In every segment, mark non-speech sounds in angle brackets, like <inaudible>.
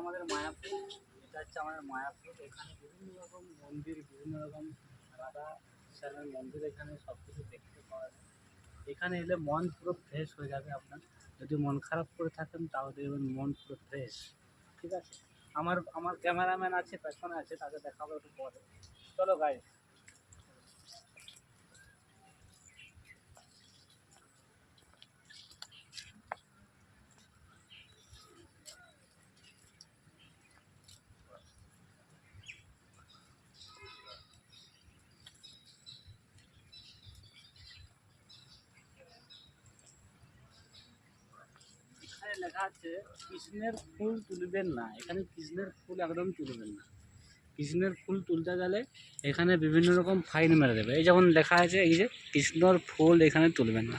আমাদের মায়াপুর। এটা হচ্ছে আমাদের মায়াপুর। এখানে বিভিন্ন রকম মন্দির, বিভিন্ন রকম রাধা শ্যামের মন্দির এখানে সব কিছু দেখতে পাওয়া যায়। এখানে এলে মন পুরো ফ্রেশ হয়ে যাবে আপনার। যদি মন খারাপ করে থাকেন তাও দেখবেন মন পুরো ফ্রেশ ঠিক আছে? আমার আমার ক্যামেরাম্যান আছে, পেছনে আছে, তাকে দেখাবো একটু পরে। চলো গাই লেখা আছে কৃষ্ণের ফুল তুলবেন না। এখানে কৃষ্ণের ফুল একদম তুলবেন না। কৃষ্ণের ফুল তুলতে গেলে এখানে বিভিন্ন রকম ফাইন মেরে দেবে। এই যেমন লেখা আছে এই যে কৃষ্ণর ফুল এখানে তুলবেন না।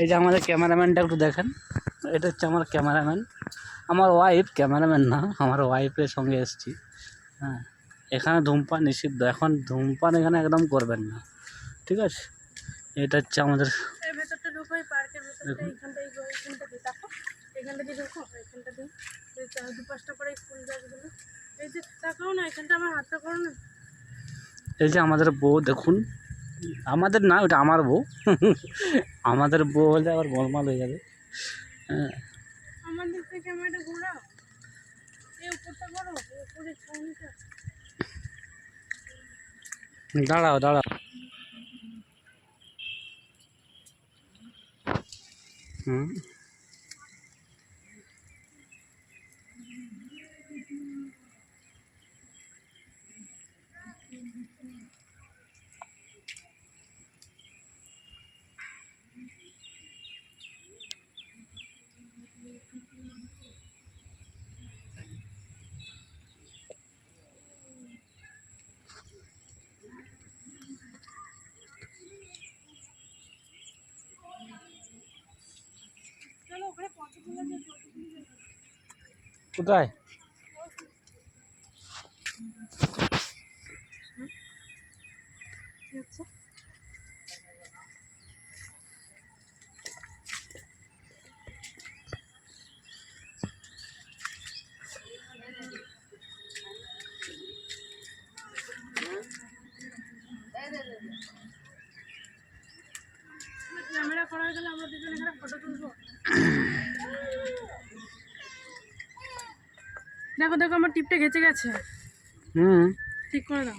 এই যে আমাদের ক্যামেরাম্যানটা একটু দেখেন। এটা হচ্ছে আমার ক্যামেরাম্যান। আমার ওয়াইফ ক্যামেরাম্যান না আমার ওয়াইফের সঙ্গে এসেছি। হ্যাঁ এখানে ধূমপান নিষিদ্ধ। এখন ধূমপান এখানে একদম করবেন না। ঠিক আছে? এটা হচ্ছে আমাদের দেখুন। এইখানটা এই দিয়ে দেখো এখানটা দিয়ে। এখানটা এই চার দু পাঁচটা করে ফুল গাছগুলো। এই যে তাকাও না এখানটা আমার হাতটা করো না। এই যে আমাদের বউ দেখুন। আমাদের না ওটা আমার বউ। <laughs> আমাদের বউ হলে আবার গোলমাল হয়ে যাবে। হ্যাঁ। আমার দিক থেকে ক্যামেরাটা ঘোরাও। এই উপরটা করো উপরে ছাউনিটা। দাঁড়াও দাঁড়াও। হুম। কোথায়? ক্যামেরা করা গেলে আমরা দুজন এখানে ফটো তুলবো। দেখো দেখো আমার টিপটা গেছে গেছে। হুম। ঠিক করে দাও